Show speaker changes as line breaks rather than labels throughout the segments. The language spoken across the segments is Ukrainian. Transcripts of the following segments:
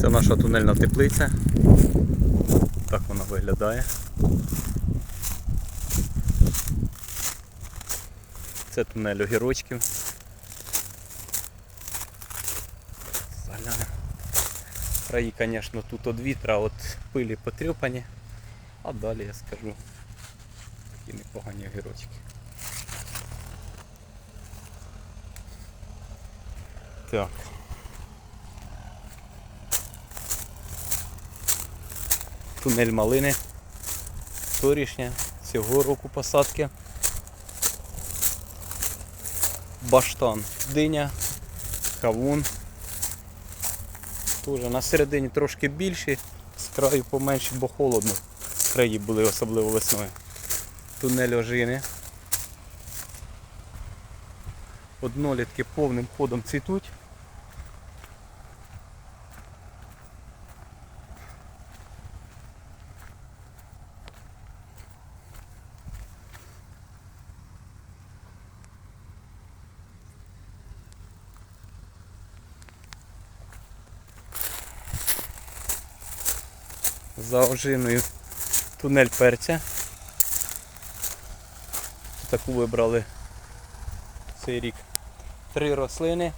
Це наша тунельна теплиця. Так вона виглядає. Це тунель огірочків. Заглянемо. Краї, звісно, тут від вітра, от пилі потріпані, а далі я скажу такі непогані огірочки. Так. Тунель малини. Торішня, цього року посадки. Баштан, диня, кавун. Тоже на середині трошки більші, з краю поменші, бо холодно. Краї були особливо весною. Тунель ожини. Однолітки повним ходом цвітуть. За ожиною тунель перця. Таку вибрали цей рік. Три рослини,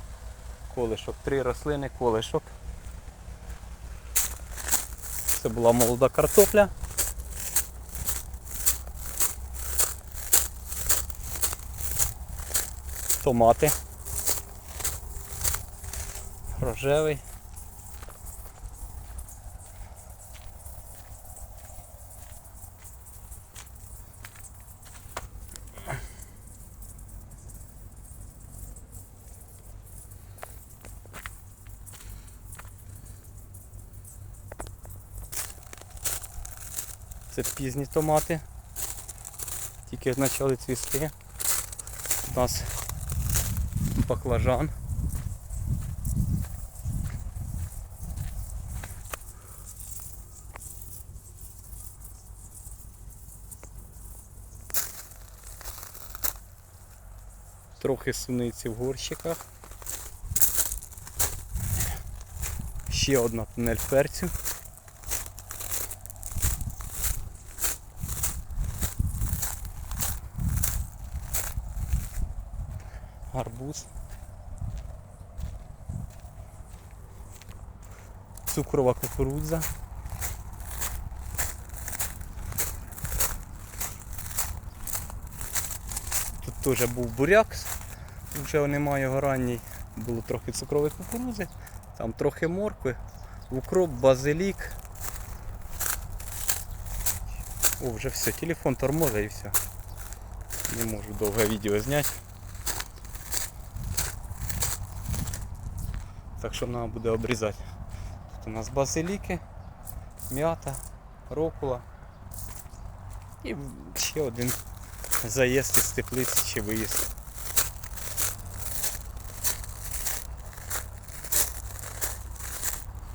колишок, три рослини, колишок. Це була молода картопля. Томати. Рожевий. Це пізні томати. Тільки почали цвісти. У нас баклажан. Трохи суниці в горщиках. Ще одна тунель перцю. Гарбуз. Цукрова кукурудза. Тут теж був буряк, вже немає його ранній. Було трохи цукрової кукурудзи, там трохи моркви, укроп, базилік. О, вже все, телефон тормозить і все. Не можу довге відео зняти. Так що треба буде обрізати. Тут у нас базиліки, м'ята, рокула і ще один заїзд із теплиці чи виїзд.